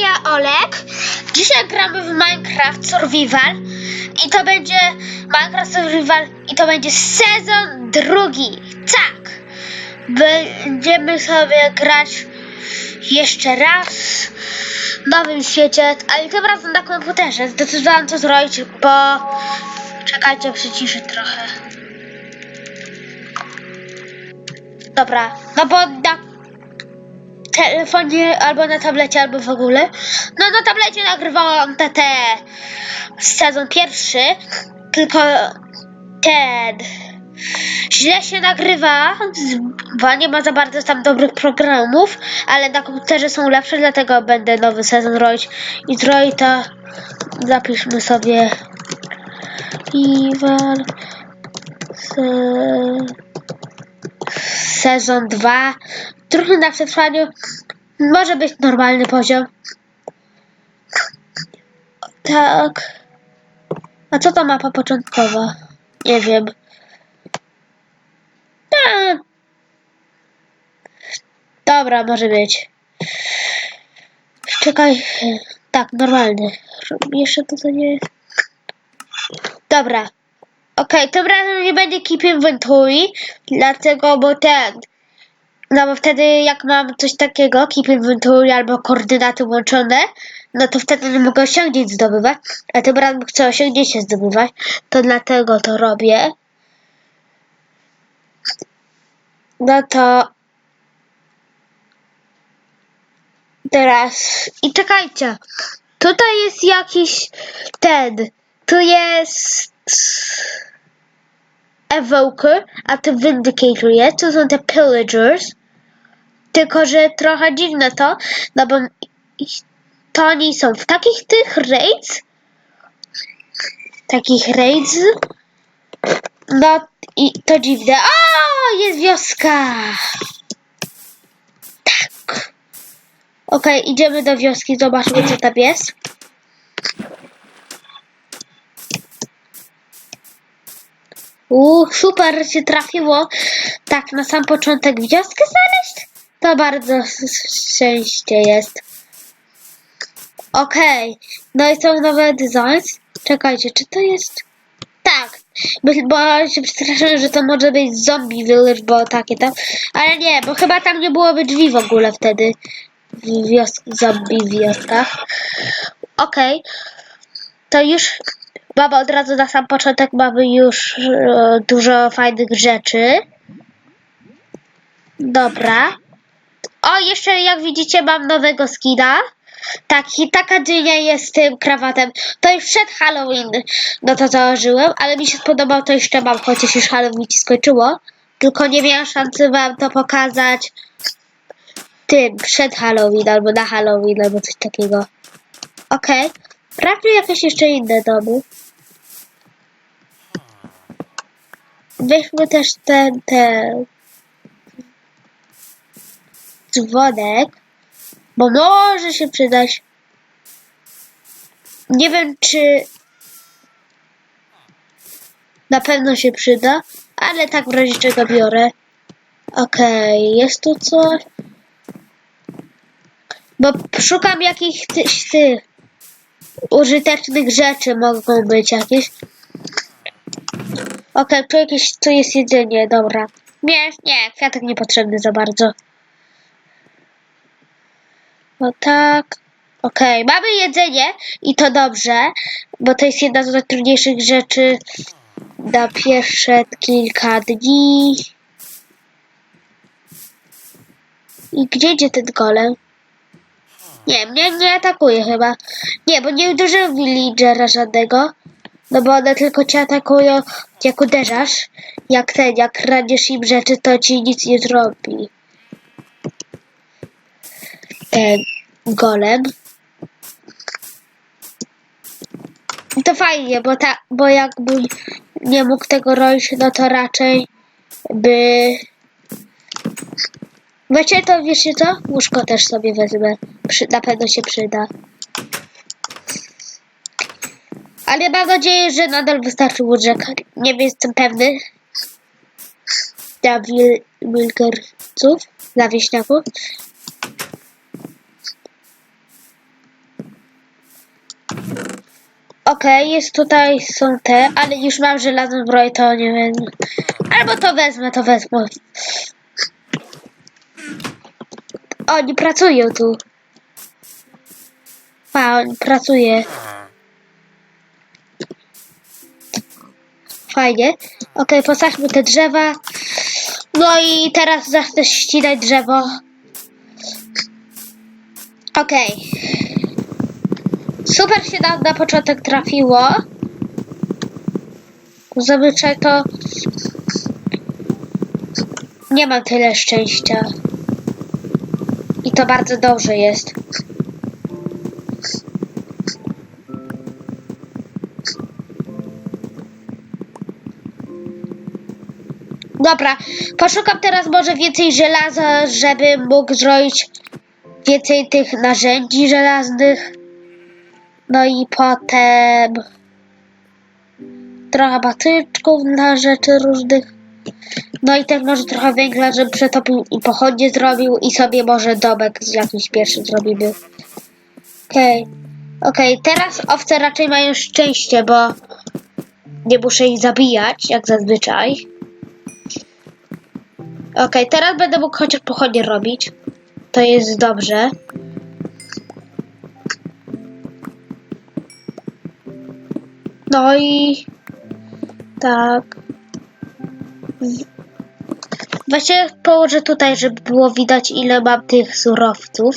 ja Olek. Dzisiaj gramy w Minecraft Survival i to będzie Minecraft Survival i to będzie sezon drugi. Tak. Będziemy sobie grać jeszcze raz w nowym świecie, ale tym razem na komputerze. Zdecydowałam to zrobić, bo czekajcie, przyciszę trochę. Dobra, no bo na telefonie albo na tablecie, albo w ogóle. No na tablecie nagrywałam te, te sezon pierwszy, tylko ten źle się nagrywa, bo nie ma za bardzo tam dobrych programów, ale na komputerze są lepsze, dlatego będę nowy sezon robić i to zapiszmy sobie Iwan se, sezon 2 trudny na przetrwaniu. Może być normalny poziom. Tak. A co to mapa początkowa? Nie wiem. Dobra, może być czekaj. Tak, normalny. Jeszcze to co nie. Jest Dobra. Okej, tym razem nie będzie keep inventory, dlatego, bo ten, no bo wtedy jak mam coś takiego, keep inventory albo koordynaty łączone, no to wtedy nie mogę osiągnięć zdobywać, a tym razem chcę osiągnięcie zdobywać, to dlatego to robię. No to teraz i czekajcie, tutaj jest jakiś ten, tu jest Evoker, a to Vindicator jest, to są te Pillagers. Tylko, że trochę dziwne to, no bo to oni są w takich tych raids, takich raids, no i to dziwne. O, jest wioska! Tak. Okej, idziemy do wioski, zobaczmy co tam jest. Uuu, super się trafiło. Tak, na sam początek wioskę znaleźć? To bardzo szczęście jest. Okej, no i są nowe designs. Czekajcie, czy to jest... Tak, bo, się przestraszyłem, że to może być zombie village, bo takie tam. Ale nie, bo chyba tam nie byłoby drzwi w ogóle wtedy. W wios- zombie wioskach. Okej. To już Baba od razu na sam początek mamy już e, dużo fajnych rzeczy. Dobra. O, jeszcze jak widzicie mam nowego skina. Taki, taka dynia jest z tym krawatem. To już przed Halloween no to założyłem, ale mi się spodobał, to jeszcze mam, chociaż już Halloween ci skończyło. Tylko nie miałam szansy wam to pokazać tym, przed Halloween, albo na Halloween, albo coś takiego. Okej. Sprawdźmy jakieś jeszcze inne domy. Weźmy też ten, ten dzwonek, bo może się przydać. Nie wiem, czy na pewno się przyda, ale tak w razie czego biorę. Okej, jest tu coś. Bo szukam jakichś tych, użytecznych rzeczy mogą być jakieś. Okej, tu jakieś, tu jest jedzenie, dobra. Nie, nie, kwiatek niepotrzebny za bardzo. No tak. Okej, mamy jedzenie i to dobrze, bo to jest jedna z najtrudniejszych rzeczy na pierwsze kilka dni. I gdzie idzie ten golem? Nie, mnie nie atakuje chyba. Nie, bo nie uderzyłem villagera żadnego. No bo one tylko cię atakują, jak uderzasz. Jak ten, jak kraniesz im rzeczy, to ci nic nie zrobi. Ten golem. To fajnie, bo, ta, bo jakbym nie mógł tego robić, no to raczej by... Wiecie to, wiecie co? Łóżko też sobie wezmę. Przy, na pewno się przyda. Ale mam nadzieję, że nadal wystarczy łóżek. Nie jestem pewny. Dla wil- wilkerców, dla wieśniaków. Okej, jest tutaj, są te, ale już mam żelazną zbroję, to nie wiem. Albo to wezmę, to wezmę. Oni pracują tu. On pracuje. Fajnie. Okej, postawmy te drzewa. No i teraz zacznę ścinać drzewo. Okej. Super się nam na początek trafiło. Zazwyczaj to nie mam tyle szczęścia. I to bardzo dobrze jest. Dobra, poszukam teraz może więcej żelaza, żebym mógł zrobić więcej tych narzędzi żelaznych. No i potem trochę batyczków na rzeczy różnych. No i też może trochę węgla, żebym przetopił i pochodnie zrobił i sobie może domek z jakimś pierwszym zrobimy. Okej. Okej, teraz owce raczej mają szczęście, bo nie muszę ich zabijać, jak zazwyczaj. Okej, teraz będę mógł chociaż pochodnie robić. To jest dobrze. No i tak. Właśnie położę tutaj, żeby było widać ile mam tych surowców.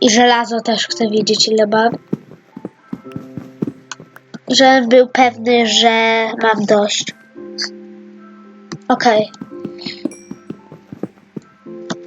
I żelazo też chcę wiedzieć ile mam. Żebym był pewny, że mam dość. Okej.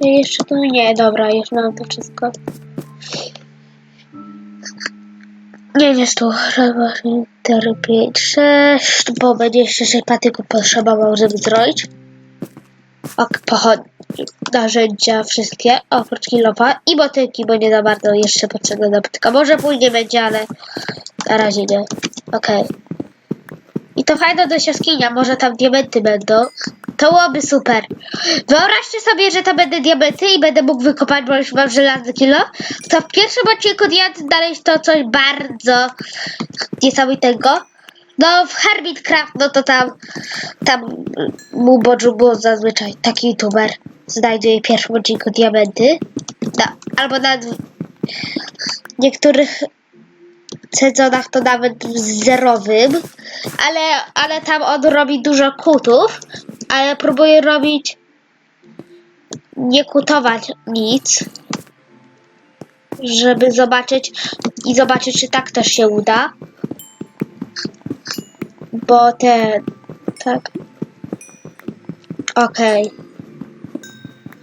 I Jeszcze tu nie, dobra, już mam to wszystko. Nie jest tu, 4, 5, 6, bo będzie jeszcze 6 patyków potrzebował, żeby zrobić. Ok, pochodnie, narzędzia wszystkie, oprócz kilofa i motyki, bo nie za bardzo jeszcze potrzebne do motyka. Może później będzie, ale na razie nie. Okej. I to fajne do jaskinia, może tam diamenty będą. To byłoby super. Wyobraźcie sobie, że to będą diamenty i będę mógł wykopać, bo już mam żelazny kilo. To w pierwszym odcinku diament znaleźć to coś bardzo niesamowitego. No w Hermitcraft, no to tam, tam mu Bodżu było zazwyczaj taki youtuber. Znajdzie w pierwszym odcinku diamenty. No, albo na niektórych sezonach to nawet w zerowym, ale, ale tam on robi dużo kutów, a ja próbuję robić nie kutować nic, żeby zobaczyć i zobaczyć, czy tak też się uda. Bo te, tak. Okej.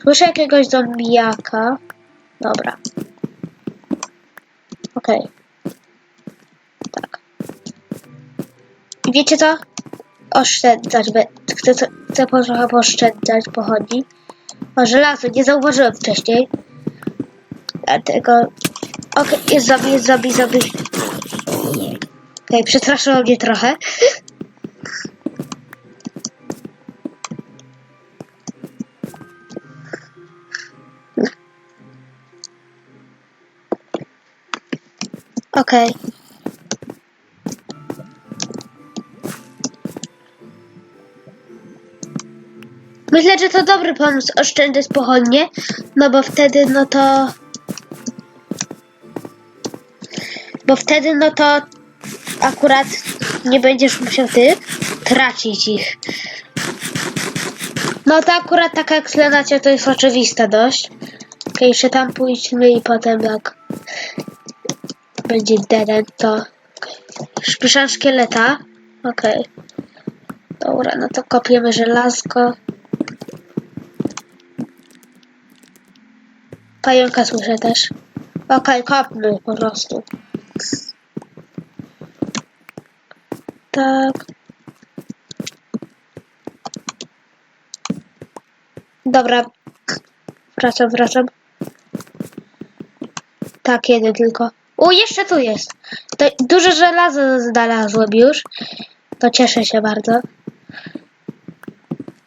Słyszę jakiegoś zombiaka. Dobra. Okej. Tak. Wiecie co? Oszczędzać. Chcę, chcę, trochę pooszczędzać pochodni. O, żelazo, nie zauważyłem wcześniej. Dlatego... Okej, jest zombie, jest zombie, zombie. Okej, przestraszyło mnie trochę. Okej. Myślę, że to dobry pomysł oszczędzać pochodnie, no bo wtedy no to... Bo wtedy no to akurat nie będziesz musiał ty tracić ich. No to akurat taka eksplanacja to jest oczywista dość. Okej, jeszcze tam pójdźmy i potem jak będzie deden, to... Szpiszam szkieleta. Okej. Dobra, no to kopiemy żelazko. Pająka słyszę też. Okej, kopmy po prostu. Tak. Dobra. Wracam, wracam. Tak, jeden tylko. O, jeszcze tu jest. To duże żelazo znalazłem już. To cieszę się bardzo.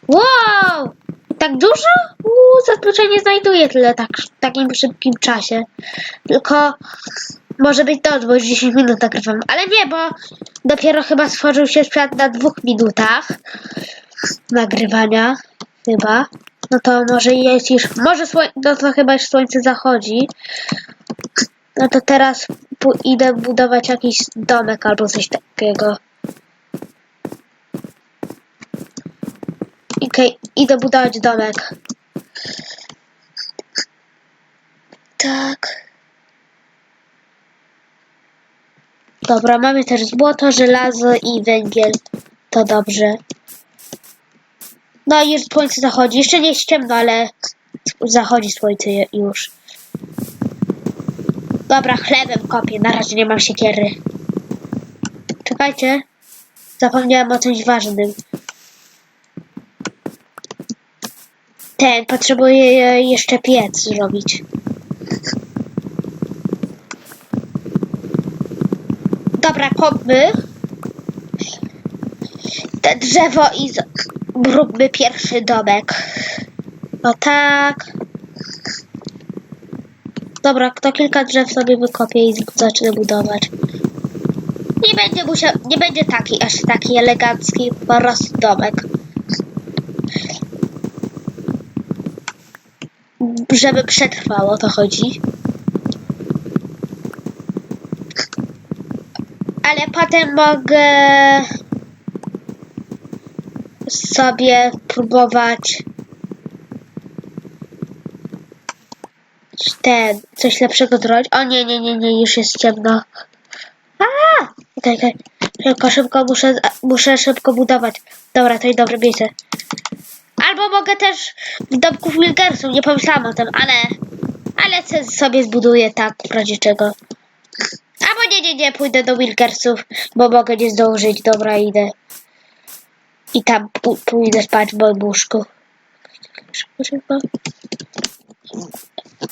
Wow! Tak dużo? Zazwyczaj nie znajduję tyle tak, w takim szybkim czasie. Tylko Może być noc, bo już 10 minut nagrywam. Ale nie, bo dopiero chyba stworzył się świat na dwóch minutach nagrywania. Chyba. No to może jest już. Może. No to chyba już słońce zachodzi. No to teraz idę budować jakiś domek albo coś takiego. Okej, idę budować domek. Tak. Dobra, mamy też złoto, żelazo i węgiel. To dobrze. No i już słońce zachodzi. Jeszcze nie jest ciemno, ale zachodzi słońce już. Dobra, chlebem kopię. Na razie nie mam siekiery. Czekajcie. Zapomniałem o czymś ważnym. Ten, potrzebuję jeszcze piec zrobić. Dobra, kopmy te drzewo i z... róbmy pierwszy domek. O tak. Dobra, kto kilka drzew sobie wykopie i zacznę budować. Nie będzie musiał, nie będzie taki, aż taki elegancki po prostu domek. Żeby przetrwało, to chodzi. Ale potem mogę sobie próbować ten, coś lepszego zrobić. O nie, nie, nie, nie, już jest ciemno. A! Okej, okej. Szybko, szybko, muszę, muszę szybko budować. Dobra, to jest dobre miejsce. Albo mogę też w domku Wilgersów, nie pomyślałam o tym, ale, ale sobie zbuduję tak, w razie czego. Albo nie, nie, nie, pójdę do Wilgersów, bo mogę nie zdążyć. Dobra, idę. I tam pójdę spać w moim łóżku.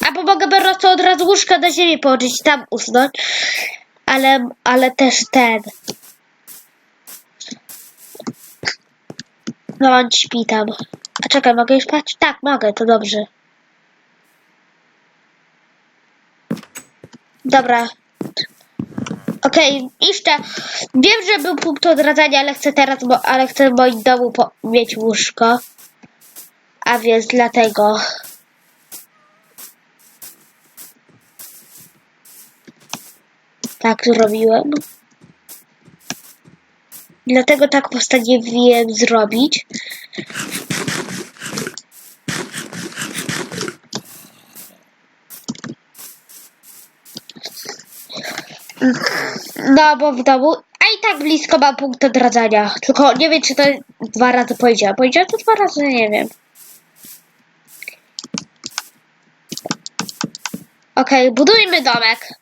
Albo mogę po od razu łóżka na ziemię położyć tam usnąć. Ale, ale też ten. No on śpi tam. A czekaj, mogę już spać? Tak, mogę, to dobrze. Dobra. Okej, jeszcze wiem, że był punkt odradzania, ale chcę teraz, bo, ale chcę w moim domu mieć łóżko. A więc dlatego. Tak zrobiłem. Dlatego tak postanowiłem zrobić. No, bo w domu, a i tak blisko mam punkt odradzania. Tylko nie wiem, czy to dwa razy powiedziałem. Powiedziałem to dwa razy, nie wiem. Okej, budujmy domek.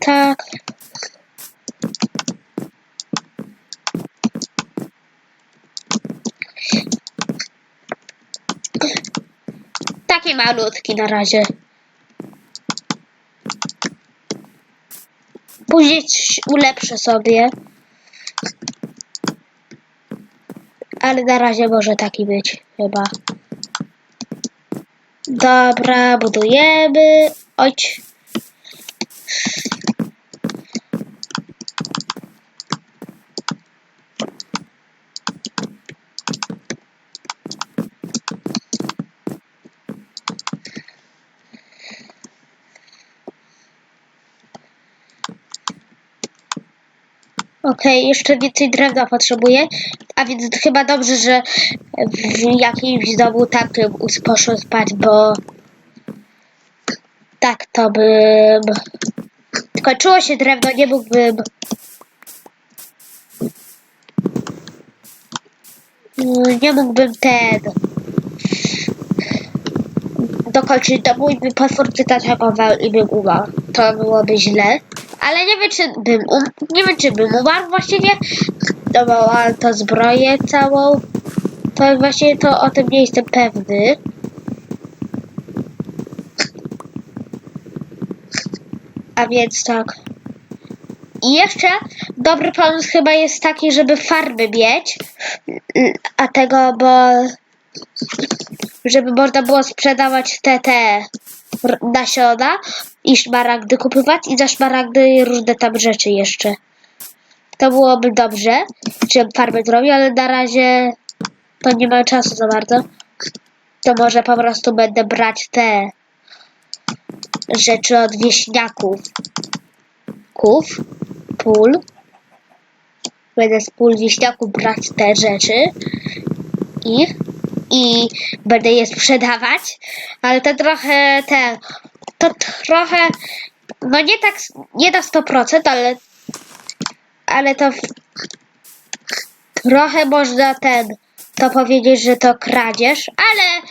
Tak. Taki malutki na razie. Później ulepszę sobie. Ale na razie może taki być, chyba. Dobra, budujemy. Ojć. Okej, jeszcze więcej drewna potrzebuję, a więc chyba dobrze, że w jakimś domu takim us- poszłem spać, bo tak to bym... Skończyło się drewno, nie mógłbym... Nie mógłbym ten... dokończyć domu i by potwór zaatakował i bym umarł. To byłoby źle. Ale nie wiem, czy bym um... nie wiem, czy bym umarł właściwie. No bo ale to zbroję całą. To właśnie to o tym nie jestem pewny. A więc tak. I jeszcze dobry pomysł chyba jest taki, żeby farby mieć. A tego, bo żeby można było sprzedawać te, te nasiona i szmaragdy kupywać i za szmaragdy różne tam rzeczy jeszcze. To byłoby dobrze, żebym farmę zrobił, ale na razie to nie mam czasu za bardzo. To może po prostu będę brać te rzeczy od wieśniaków. Ków, pól. Będę z pól wieśniaków brać te rzeczy i, i będę je sprzedawać, ale to trochę te, to trochę, no nie tak, nie na 100%, ale, ale to trochę można ten, to powiedzieć, że to kradzież, ale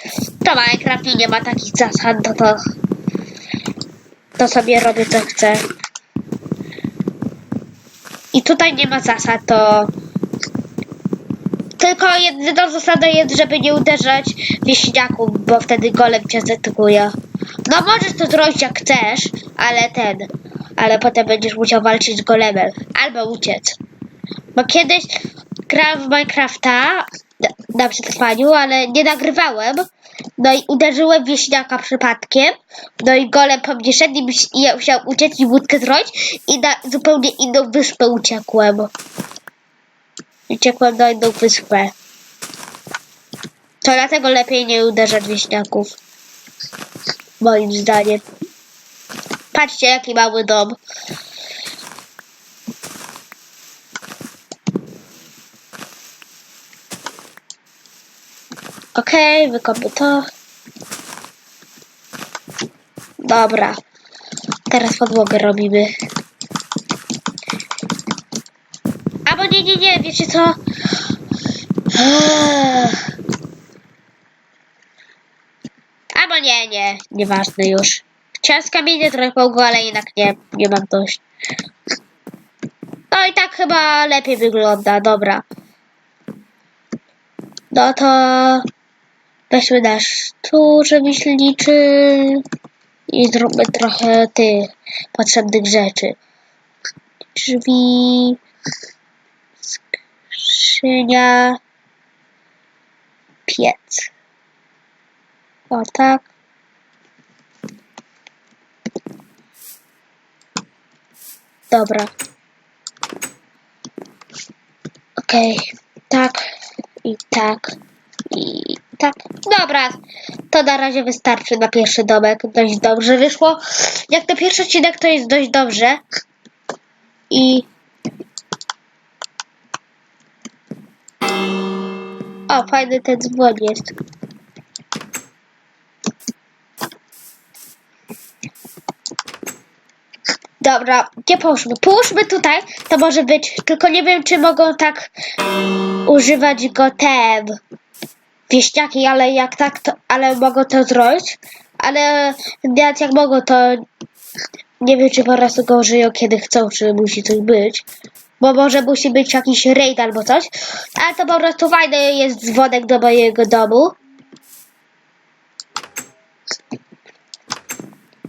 to Minecraft nie ma takich zasad, to to, to sobie robię co chcę. I tutaj nie ma zasad, to tylko jedyna zasada jest, żeby nie uderzać wieśniaków, bo wtedy golem cię zaatakuje. No możesz to zrobić jak chcesz, ale ten, ale potem będziesz musiał walczyć z golemem, albo uciec. Bo kiedyś grałem w Minecrafta na- na przetrwaniu, ale nie nagrywałem. No i uderzyłem wieśniaka przypadkiem. No i golem po mnie szedł i ja musiał uciec i łódkę zrobić i na zupełnie inną wyspę uciekłem. Uciekłem na inną wyspę. To dlatego lepiej nie uderzać wieśniaków. Moim zdaniem. Patrzcie jaki mały dom. Okej, wykopię to. Dobra. Teraz podłogę robimy. Albo nie, nie, nie, wiecie co? Ech. Albo nie, nie, nieważne już. Chciałem z kamienia trochę połgu, ale jednak nie, nie mam dość. No i tak chyba lepiej wygląda, dobra. No to weźmy nasz tu rzemieślniczy i zróbmy trochę tych potrzebnych rzeczy. Drzwi, skrzynia, piec. O tak. Dobra. Okej, tak i tak i tak. Dobra, to na razie wystarczy na pierwszy domek. Dość dobrze wyszło. Jak na pierwszy odcinek to jest dość dobrze. I O, fajny ten dzwon jest. Dobra, gdzie połóżmy? Połóżmy tutaj, to może być, tylko nie wiem, czy mogą tak używać go te wieśniaki, ale jak tak, to, ale mogą to zrobić, ale nawet jak mogą, to nie wiem, czy po prostu go użyją, kiedy chcą, czy musi coś być. Bo może musi być jakiś raid albo coś. Ale to po prostu fajny jest dzwonek do mojego domu.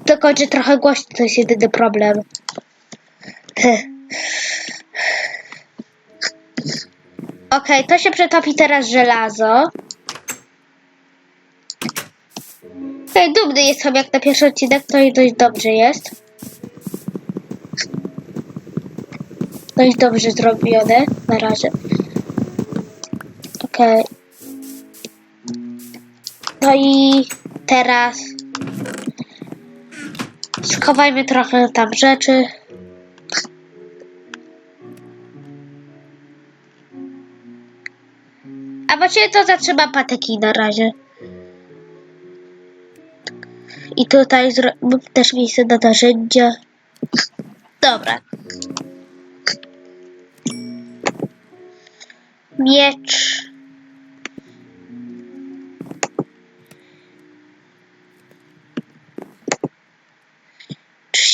Tylko, że trochę głośno to jest jedyny problem. Okej, to się przetopi teraz żelazo. Dumny jestem jak na pierwszy odcinek, to i dość dobrze jest. Dość dobrze zrobione na razie. Okej. No i teraz schowajmy trochę tam rzeczy. A właściwie to zatrzymam patyki na razie. I tutaj też miejsce na narzędzia. Dobra. Miecz.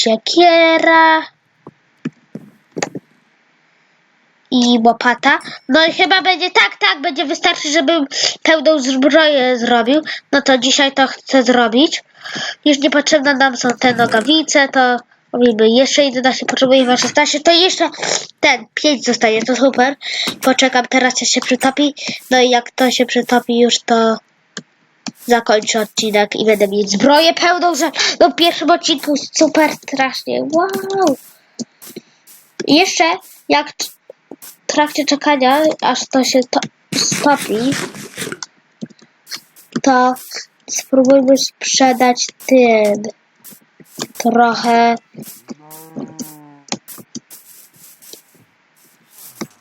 Siekiera. I łopata. No i chyba będzie tak, tak, będzie wystarczy, żebym pełną zbroję zrobił. No to dzisiaj to chcę zrobić. Już niepotrzebne nam są te nogawice, to robimy jeszcze 11, potrzebujemy 16, to jeszcze ten 5 zostaje, to super. Poczekam teraz, jak się przytopi. No i jak to się przytopi już, to zakończę odcinek i będę mieć zbroję pełną, że no w pierwszym odcinku super strasznie. Wow! I jeszcze jak w trakcie czekania, aż to się to stopi, to spróbujmy sprzedać tym trochę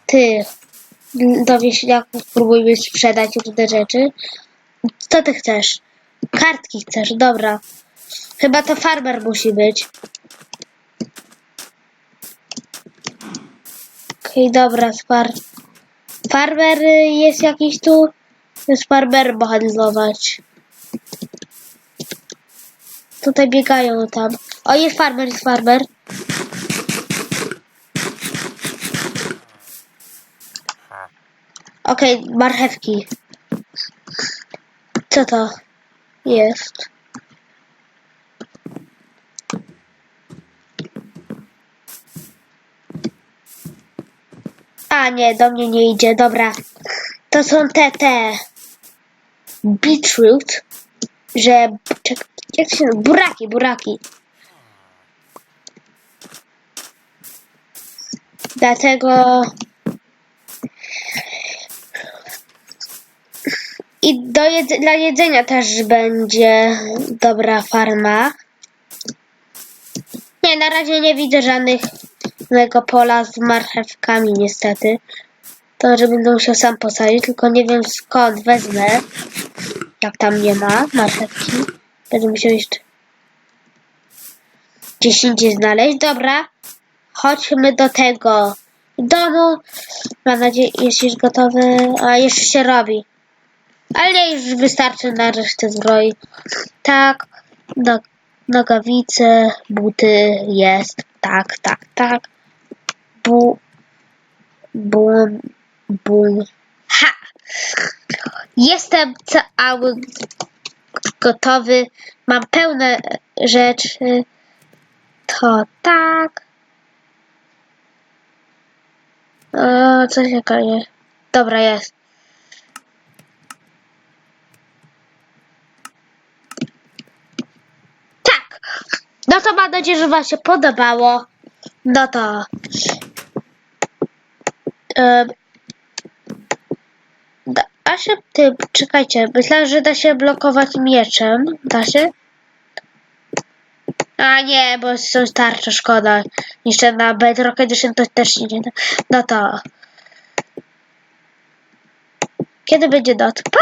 tych do wieśniaków spróbujmy sprzedać różne rzeczy. Co ty chcesz? Kartki chcesz, dobra. Chyba to farmer musi być. Okej, dobra, spar. Farmer y, jest jakiś tu? Jest farmer handlować. Tutaj biegają tam. O, jest farmer, jest farmer. Okej, marchewki. Co to jest? A nie, do mnie nie idzie, dobra. To są te, te. Beetroot. Że. Czek, jak się? Buraki, buraki. Dlatego. I do jedz- dla jedzenia też będzie dobra farma. Nie, na razie nie widzę żadnego pola z marchewkami niestety. To, że będę musiał sam posadzić, tylko nie wiem skąd wezmę. Jak tam nie ma marchewki. Będę musiał jeszcze gdzieś indziej znaleźć. Dobra, chodźmy do tego domu. Mam nadzieję, jest już gotowy. A, jeszcze się robi. Ale już wystarczy na resztę zbroi. Tak, no, nogawice, buty jest. Tak, tak, tak. Bu, bum, bum. Ha! Jestem cały gotowy. Mam pełne rzeczy. To tak. O, coś jakaś. Dobra, jest. nadzieję, że Wam się podobało. No to... Yy, a się... Ty, czekajcie. Myślałem, że da się blokować mieczem. Da się? A nie, bo są tarcze, szkoda. Jeszcze na Bedrock Edition to też nie da. No to... Kiedy będzie dot? Pa!